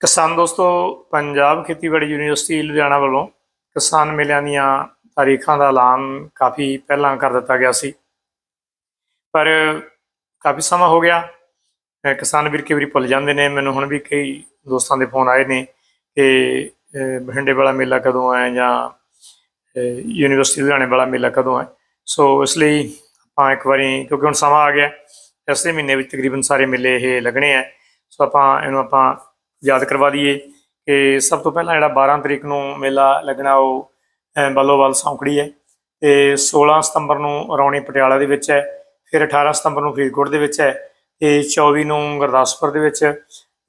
ਕਿਸਾਨ ਦੋਸਤੋ, ਪੰਜਾਬ ਖੇਤੀਬਾੜੀ ਯੂਨੀਵਰਸਿਟੀ ਲੁਧਿਆਣਾ ਵੱਲੋਂ ਕਿਸਾਨ ਮੇਲਿਆਂ ਦੀਆਂ ਤਾਰੀਖਾਂ ਦਾ ਐਲਾਨ ਕਾਫੀ ਪਹਿਲਾਂ ਕਰ ਦਿੱਤਾ ਗਿਆ ਸੀ। ਪਰ ਕਾਫੀ ਸਮਾਂ ਹੋ ਗਿਆ ਕਿਸਾਨ ਵੀਰ ਕਈ ਵਾਰੀ ਭੁੱਲ ਜਾਂਦੇ ਨੇ। ਮੈਨੂੰ ਹੁਣ ਵੀ ਕਈ ਦੋਸਤਾਂ ਦੇ ਫੋਨ ਆਏ ਨੇ ਕਿ, ਅਹ ਬਠਿੰਡੇ ਵਾਲਾ ਮੇਲਾ ਕਦੋਂ ਹੈ ਜਾਂ ਯੂਨੀਵਰਸਿਟੀ ਲੁਧਿਆਣੇ ਵਾਲਾ ਮੇਲਾ ਕਦੋਂ ਹੈ। ਸੋ ਇਸ ਲਈ ਆਪਾਂ ਇੱਕ ਵਾਰੀ, ਕਿਉਂਕਿ ਹੁਣ ਸਮਾਂ ਆ ਗਿਆ, ਇਸੇ ਮਹੀਨੇ ਵਿੱਚ ਤਕਰੀਬਨ ਸਾਰੇ ਮੇਲੇ ਇਹ ਲੱਗਣੇ ਆ ਸੋ ਆਪਾਂ, ਇਹਨੂੰ ਆਪਾਂ ਯਾਦ ਕਰਵਾ ਦਈਏ ਕਿ ਸਭ ਤੋਂ ਪਹਿਲਾਂ ਜਿਹੜਾ 12 ਤਰੀਕ ਨੂੰ ਮੇਲਾ ਲੱਗਣਾ ਉਹ, ਅਹ, ਬੱਲੋਵਾਲ ਸੌਂਕੜੀ ਹੈ ਤੇ 16 ਸਤੰਬਰ ਨੂੰ ਰੌਣੀ ਪਟਿਆਲਾ ਦੇ ਵਿੱਚ ਹੈ, ਫਿਰ 18 ਸਤੰਬਰ ਨੂੰ ਫਰੀਦਕੋਟ ਦੇ ਵਿੱਚ ਹੈ ਤੇ 24 ਨੂੰ ਗੁਰਦਾਸਪੁਰ ਦੇ ਵਿੱਚ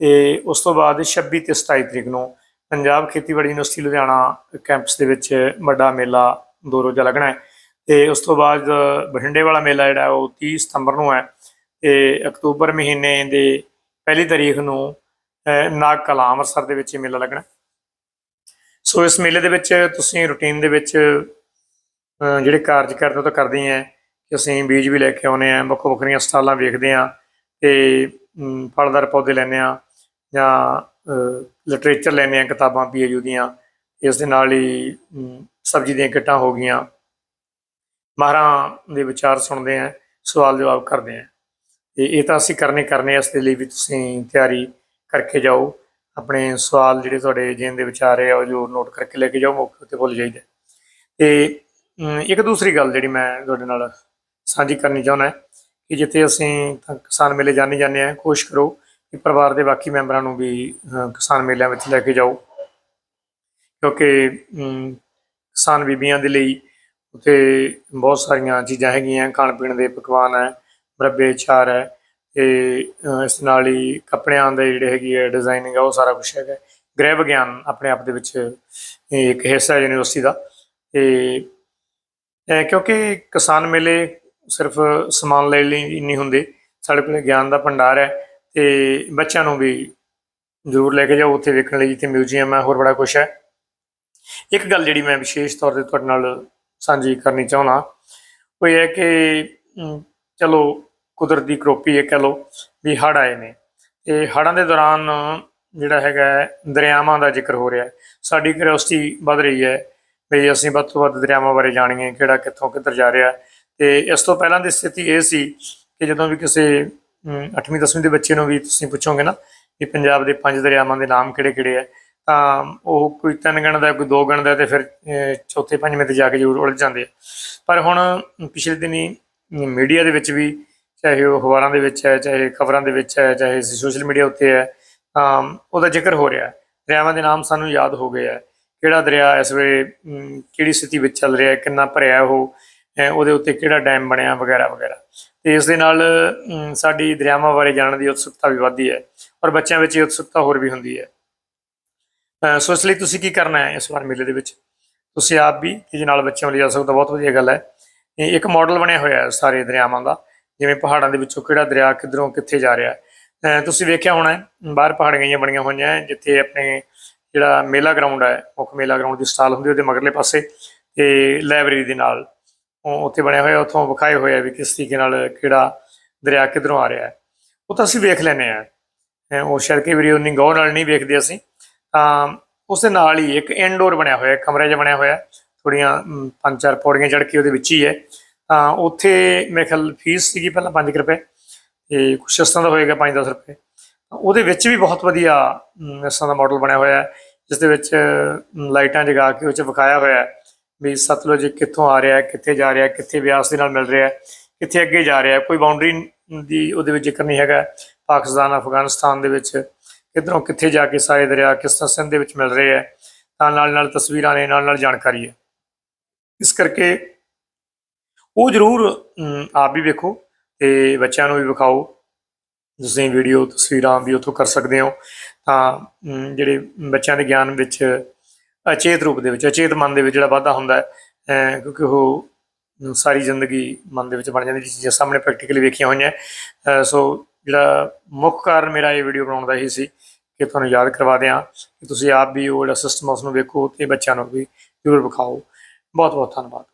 ਤੇ ਉਸ ਤੋਂ ਬਾਅਦ 26 ਤੇ 27 ਤਰੀਕ ਨੂੰ ਪੰਜਾਬ ਖੇਤੀਬਾੜੀ ਯੂਨੀਵਰਸਿਟੀ ਲੁਧਿਆਣਾ ਕੈਂਪਸ ਦੇ ਵਿੱਚ ਵੱਡਾ ਮੇਲਾ ਦੋ ਰੋਜ਼ਾ ਲੱਗਣਾ ਹੈ ਤੇ ਉਸ ਤੋਂ ਬਾਅਦ ਬਠਿੰਡੇ ਵਾਲਾ ਮੇਲਾ ਜਿਹੜਾ ਉਹ 30 ਸਤੰਬਰ ਨੂੰ ਹੈ ਤੇ ਅਕਤੂਬਰ ਮਹੀਨੇ ਦੇ ਪਹਿਲੀ ਤਾਰੀਖ ਨੂੰ ਨਾਗ ਕਲਾ ਅੰਮ੍ਰਿਤਸਰ ਦੇ ਵਿੱਚ ਇਹ ਮੇਲਾ ਲੱਗਣਾ। ਸੋ ਇਸ ਮੇਲੇ ਦੇ ਵਿੱਚ ਤੁਸੀਂ ਰੁਟੀਨ ਦੇ ਵਿੱਚ ਜਿਹੜੇ ਕਾਰਜ ਕਰਦੇ ਹੋ ਤਾਂ ਕਰਦੇ ਹੀ ਆ ਕਿ ਅਸੀਂ ਬੀਜ ਵੀ ਲੈ ਕੇ ਆਉਨੇ ਆ ਵੱਖੋ ਵੱਖਰੀਆਂ ਸਟਾਲਾਂ ਵੇਖਦੇ ਆ ਤੇ ਫਲਦਾਰ ਪੌਦੇ ਲੈਂਦੇ ਆ ਜਾਂ ਲਿਟਰੇਚਰ ਲੈਂਦੇ ਆ ਕਿਤਾਬਾਂ ਪੀਏਯੂ ਦੀਆਂ। ਇਸ ਦੇ ਨਾਲ ਹੀ ਸਬਜ਼ੀ ਦੀਆਂ ਕਿੱਟਾਂ ਹੋ ਗਈਆਂ। ਮਾਹਰਾਂ ਦੇ ਵਿਚਾਰ ਸੁਣਦੇ ਆ ਸਵਾਲ ਜਵਾਬ ਕਰਦੇ ਆ ਤੇ ਇਹ ਤਾਂ ਅਸੀਂ ਕਰਨੇ ਕਰਨੇ ਇਸ ਦੇ ਲਈ ਵੀ ਤੁਸੀਂ ਤਿਆਰੀ ਕਰਕੇ ਜਾਓ। ਆਪਣੇ ਸਵਾਲ ਜਿਹੜੇ ਤੁਹਾਡੇ ਜੇਨ ਦੇ ਵਿੱਚ ਆ ਉਹ ਜੋ ਨੋਟ ਕਰਕੇ ਲੈ ਕੇ ਜਾਓ, ਮੌਕੇ ਤੇ ਭੁੱਲ ਜਾਈਦਾ ਤੇ ਇੱਕ ਦੂਸਰੀ ਗੱਲ ਜਿਹੜੀ ਮੈਂ ਤੁਹਾਡੇ ਨਾਲ ਸਾਂਝੀ ਕਰਨੀ ਚਾਹੁੰਦਾ ਕਿ ਜਿੱਥੇ ਅਸੀਂ ਕਿਸਾਨ ਮੇਲੇ ਜਾਣੇ ਜਾਂਦੇ ਆ ਕੋਸ਼ਿਸ਼ ਕਰੋ ਕਿ ਪਰਿਵਾਰ ਦੇ ਬਾਕੀ ਮੈਂਬਰਾਂ ਨੂੰ ਵੀ ਕਿਸਾਨ ਮੇਲਿਆਂ ਵਿੱਚ ਲੈ ਕੇ ਜਾਓ। ਕਿਉਂਕਿ ਕਿਸਾਨ ਬੀਬੀਆਂ ਦੇ ਲਈ ਉੱਥੇ ਬਹੁਤ ਸਾਰੀਆਂ ਚੀਜ਼ਾਂ ਹੈਗੀਆਂ ਖਾਣ ਪੀਣ ਦੇ ਪਕਵਾਨ ਹੈ ਮੁਰੱਬੇ ਚਾਰ ਹੈ ਤੇ ਇਸ ਨਾਲ ਹੀ ਕੱਪੜਿਆਂ ਦੇ ਜਿਹੜੇ ਹੈਗੀ ਹੈ ਡਿਜ਼ਾਈਨਿੰਗ ਆ, ਉਹ ਸਾਰਾ ਕੁਝ ਹੈਗਾ। ਗ੍ਰਹਿ ਵਿਗਿਆਨ ਆਪਣੇ ਆਪ ਦੇ ਵਿੱਚ ਇੱਕ ਹਿੱਸਾ ਯੂਨੀਵਰਸਿਟੀ ਦਾ। ਤੇ ਕਿਉਂਕਿ ਕਿਸਾਨ ਮੇਲੇ ਸਿਰਫ ਸਮਾਨ ਲੈਣ ਲਈ ਨਹੀਂ ਹੁੰਦੇ। ਸਾਡੇ ਕੋਲ ਗਿਆਨ ਦਾ ਭੰਡਾਰ ਹੈ ਤੇ ਬੱਚਿਆਂ ਨੂੰ ਵੀ ਜ਼ਰੂਰ ਲੈ ਕੇ ਜਾਓ। ਉੱਥੇ ਵੇਖਣ ਲਈ ਜਿੱਥੇ ਮਿਊਜ਼ੀਅਮ ਹੈ, ਹੋਰ ਬੜਾ ਕੁਝ ਹੈ। ਇੱਕ ਗੱਲ ਜਿਹੜੀ ਮੈਂ ਵਿਸ਼ੇਸ਼ ਤੌਰ ਤੇ ਤੁਹਾਡੇ ਨਾਲ ਸਾਂਝੀ ਕਰਨੀ ਚਾਹੁੰਦਾ, ਉਹ ਇਹ ਹੈ ਕਿ ਚਲੋ ਕੁਦਰਤੀ ਕਰੋਪੀ ਇਹ ਕਹ ਲਓ ਵੀ ਹੜ੍ਹ ਆਏ ਨੇ। ਤੇ ਹੜ੍ਹਾਂ ਦੇ ਦੌਰਾਨ ਜਿਹੜਾ ਹੈਗਾ ਦਰਿਆਵਾਂ ਦਾ ਜ਼ਿਕਰ ਹੋ ਰਿਹਾ ਹੈ। ਸਾਡੀ ਕਿਉਰਿਓਸਿਟੀ ਵੱਧ ਰਹੀ ਹੈ ਵੀ ਅਸੀਂ ਵੱਧ ਤੋਂ ਵੱਧ ਦਰਿਆਵਾਂ ਬਾਰੇ ਜਾਣੀਏ, ਕਿਹੜਾ ਕਿੱਥੋਂ ਕਿੱਧਰ ਜਾ ਰਿਹਾ ਹੈ। ਤੇ ਇਸ ਤੋਂ ਪਹਿਲਾਂ ਦੀ ਸਥਿਤੀ ਇਹ ਸੀ ਕਿ ਜਦੋਂ ਵੀ ਕਿਸੇ 8ਵੀਂ 10ਵੀਂ ਦੇ ਬੱਚੇ ਨੂੰ ਵੀ ਤੁਸੀਂ ਪੁੱਛੋਗੇ ਨਾ ਕਿ ਪੰਜਾਬ ਦੇ ਪੰਜ ਦਰਿਆਵਾਂ ਦੇ ਨਾਮ ਕਿਹੜੇ ਕਿਹੜੇ ਹੈ, ਤਾਂ ਉਹ ਕੋਈ ਤਿੰਨ ਗਿਣਦਾ ਕੋਈ ਦੋ ਗਿਣਦਾ ਤੇ ਫਿਰ ਚੌਥੇ, ਪੰਜਵੇਂ ਤੇ ਜਾ ਕੇ ਜ਼ਰੂਰ ਉਲਝ ਜਾਂਦੇ ਆ। ਪਰ ਹੁਣ ਪਿਛਲੇ ਦਿਨੀ ਮੀਡੀਆ ਦੇ ਵਿੱਚ ਵੀ ਚਾਹੇ ਉਹ ਅਖਬਾਰਾਂ ਦੇ ਵਿੱਚ ਹੈ, ਚਾਹੇ ਖਬਰਾਂ ਦੇ ਵਿੱਚ ਹੈ, ਚਾਹੇ ਸੋਸ਼ਲ ਮੀਡੀਆ ਉੱਤੇ ਹੈ ਉਹਦਾ ਜ਼ਿਕਰ ਹੋ ਰਿਹਾ ਦਰਿਆਵਾਂ ਦੇ ਨਾਮ ਸਾਨੂੰ ਯਾਦ ਹੋ ਗਏ ਹੈ। ਕਿਹੜਾ ਦਰਿਆ ਇਸ ਵੇਲੇ ਕਿਹੜੀ ਸਥਿਤੀ ਵਿੱਚ ਚੱਲ ਰਿਹਾ ਕਿੰਨਾ ਭਰਿਆ ਉਹ ਉਹਦੇ ਉੱਤੇ ਕਿਹੜਾ ਡੈਮ ਬਣਿਆ, ਵਗੈਰਾ ਵਗੈਰਾ। ਤੇ ਇਸ ਦੇ ਨਾਲ ਸਾਡੀ ਦਰਿਆਵਾਂ ਬਾਰੇ ਜਾਣਨ ਦੀ ਉਤਸੁਕਤਾ ਵੀ ਵੱਧਦੀ ਹੈ ਔਰ ਬੱਚਿਆਂ ਵਿੱਚ ਇਹ ਉਤਸੁਕਤਾ ਹੋਰ ਵੀ ਹੁੰਦੀ ਹੈ। ਸੋ ਇਸ ਲਈ ਤੁਸੀਂ ਕੀ ਕਰਨਾ ਹੈ ਇਸ ਵਾਰ ਮੇਲੇ ਦੇ ਵਿੱਚ? ਤੁਸੀਂ ਆਪ ਵੀ ਇਹਦੇ ਨਾਲ ਬੱਚਿਆਂ ਲਈ ਜਾ ਸਕਦੇ ਹੋ ਬਹੁਤ ਵਧੀਆ ਗੱਲ ਹੈ। ਇੱਕ ਮਾਡਲ ਬਣਿਆ ਹੋਇਆ ਹੈ ਸਾਰੇ ਦਰਿਆਵਾਂ ਦਾ। ਜਿਵੇਂ ਪਹਾੜਾਂ ਦੇ ਵਿੱਚੋਂ ਕਿਹੜਾ ਦਰਿਆ ਕਿੱਧਰੋਂ ਕਿੱਥੇ ਜਾ ਰਿਹਾ ਤੁਸੀਂ ਵੇਖਿਆ ਹੋਣਾ ਬਾਹਰ ਪਹਾੜੀਆਂ ਜਿਹੀਆਂ ਬਣੀਆਂ ਹੋਈਆਂ ਜਿੱਥੇ ਆਪਣੇ ਜਿਹੜਾ ਮੇਲਾ ਗਰਾਊਂਡ ਹੈ, ਮੁੱਖ ਮੇਲਾ ਗਰਾਊਂਡ ਦੀ ਸਟਾਲ ਹੁੰਦੀ ਉਹਦੇ ਮਗਰਲੇ ਪਾਸੇ ਤੇ ਲਾਇਬ੍ਰੇਰੀ ਦੇ ਨਾਲ ਉਹ ਉੱਥੇ ਬਣਿਆ ਹੋਇਆ, ਉੱਥੋਂ ਵਿਖਾਏ ਹੋਇਆ ਵੀ ਕਿਸ ਤਰੀਕੇ ਨਾਲ ਕਿਹੜਾ ਦਰਿਆ ਕਿੱਧਰੋਂ ਆ ਰਿਹਾ ਹੈ। ਉਹ ਤਾਂ ਅਸੀਂ ਵੇਖ ਲੈਨੇ ਆ ਉਹ ਸ਼ਾਇਦ ਕਈ ਵਾਰੀ ਉਨੀ ਗੌਰ ਨਾਲ ਨਹੀਂ ਵੇਖਦੇ ਅਸੀਂ। ਤਾਂ ਉਸ ਦੇ ਨਾਲ ਹੀ ਇੱਕ ਇਨਡੋਰ ਬਣਿਆ ਹੋਇਆ ਕਮਰਾ ਜਿਹਾ ਬਣਿਆ ਹੋਇਆ ਥੋੜੀਆਂ ਪੰਜ ਚਾਰ ਪੌੜੀਆਂ ਚੜ੍ਹ ਕੇ ਉਹਦੇ ਵਿੱਚ ਹੀ ਹੈ। ਤਾਂ ਉੱਥੇ ਮੇਰੇ ਖਿਆਲ ਫੀਸ ਸੀਗੀ ਪਹਿਲਾਂ 5 ਰੁਪਏ ਤੇ ਕੁਛ ਇਸ ਤਰ੍ਹਾਂ ਦਾ ਹੋਏਗਾ 5-10 ਰੁਪਏ। ਉਹਦੇ ਵਿੱਚ ਵੀ ਬਹੁਤ ਵਧੀਆ ਇਸ ਤਰ੍ਹਾਂ ਦਾ ਮਾਡਲ ਬਣਿਆ ਹੋਇਆ ਹੈ ਜਿਸ ਦੇ ਵਿੱਚ ਲਾਈਟਾਂ ਜਗਾ ਕੇ ਉਹ 'ਚ ਵਿਖਾਇਆ ਹੋਇਆ ਹੈ ਵੀ ਸਤਲੁਜ ਕਿੱਥੋਂ ਆ ਰਿਹਾ ਹੈ, ਕਿੱਥੇ ਜਾ ਰਿਹਾ ਹੈ, ਕਿੱਥੇ ਵਿਆਸ ਦੇ ਨਾਲ ਮਿਲ ਰਿਹਾ ਹੈ, ਕਿੱਥੇ ਅੱਗੇ ਜਾ ਰਿਹਾ ਹੈ, ਕੋਈ ਬਾਉਂਡਰੀ ਦੀ ਉਹਦੇ ਵਿੱਚ ਜ਼ਿਕਰ ਨਹੀਂ ਹੈਗਾ, ਪਾਕਿਸਤਾਨ, ਅਫਗਾਨਿਸਤਾਨ ਦੇ ਵਿੱਚ ਕਿੱਧਰੋਂ ਕਿੱਥੇ ਜਾ ਕੇ ਸਾਰੇ ਦਰਿਆ ਕਿਸ ਤਰ੍ਹਾਂ ਸਿੰਧ ਦੇ ਵਿੱਚ ਮਿਲ ਰਹੇ ਹੈ, ਤਾਂ ਨਾਲ ਨਾਲ ਤਸਵੀਰਾਂ ਨੇ ਨਾਲ ਨਾਲ ਜਾਣਕਾਰੀ ਹੈ। ਇਸ ਕਰਕੇ ਉਹ ਜ਼ਰੂਰ ਆਪ ਵੀ ਵੇਖੋ ਤੇ ਬੱਚਿਆਂ ਨੂੰ ਵੀ ਵਿਖਾਓ। ਤੁਸੀਂ ਵੀਡੀਓ ਤਸਵੀਰਾਂ ਵੀ ਉੱਥੋਂ ਕਰ ਸਕਦੇ ਹੋ। ਤਾਂ ਜਿਹੜੇ ਬੱਚਿਆਂ ਦੇ ਗਿਆਨ ਵਿੱਚ ਅਚੇਤ ਰੂਪ ਦੇ ਵਿੱਚ, ਅਚੇਤ ਮਨ ਦੇ ਵਿੱਚ ਜਿਹੜਾ ਵਾਧਾ ਹੁੰਦਾ ਹੈ ਕਿਉਂਕਿ ਉਹ ਸਾਰੀ ਜ਼ਿੰਦਗੀ ਮਨ ਦੇ ਵਿੱਚ ਬਣ ਜਾਂਦੀ ਚੀਜ਼ਾਂ ਸਾਹਮਣੇ ਪ੍ਰੈਕਟੀਕਲੀ ਵੇਖੀਆਂ ਹੋਈਆਂ। ਸੋ ਜਿਹੜਾ ਮੁੱਖ ਕਾਰਨ ਮੇਰਾ ਇਹ ਵੀਡੀਓ ਬਣਾਉਣ ਦਾ ਹੀ ਸੀ ਕਿ ਤੁਹਾਨੂੰ ਯਾਦ ਕਰਵਾ ਦਿਆਂ ਕਿ ਤੁਸੀਂ ਆਪ ਵੀ ਉਹ ਜਿਹੜਾ ਸਿਸਟਮ ਉਸ ਨੂੰ ਵੇਖੋ ਤੇ ਬੱਚਿਆਂ ਨੂੰ ਵੀ ਜ਼ਰੂਰ ਵਿਖਾਓ। ਬਹੁਤ ਬਹੁਤ ਧੰਨਵਾਦ।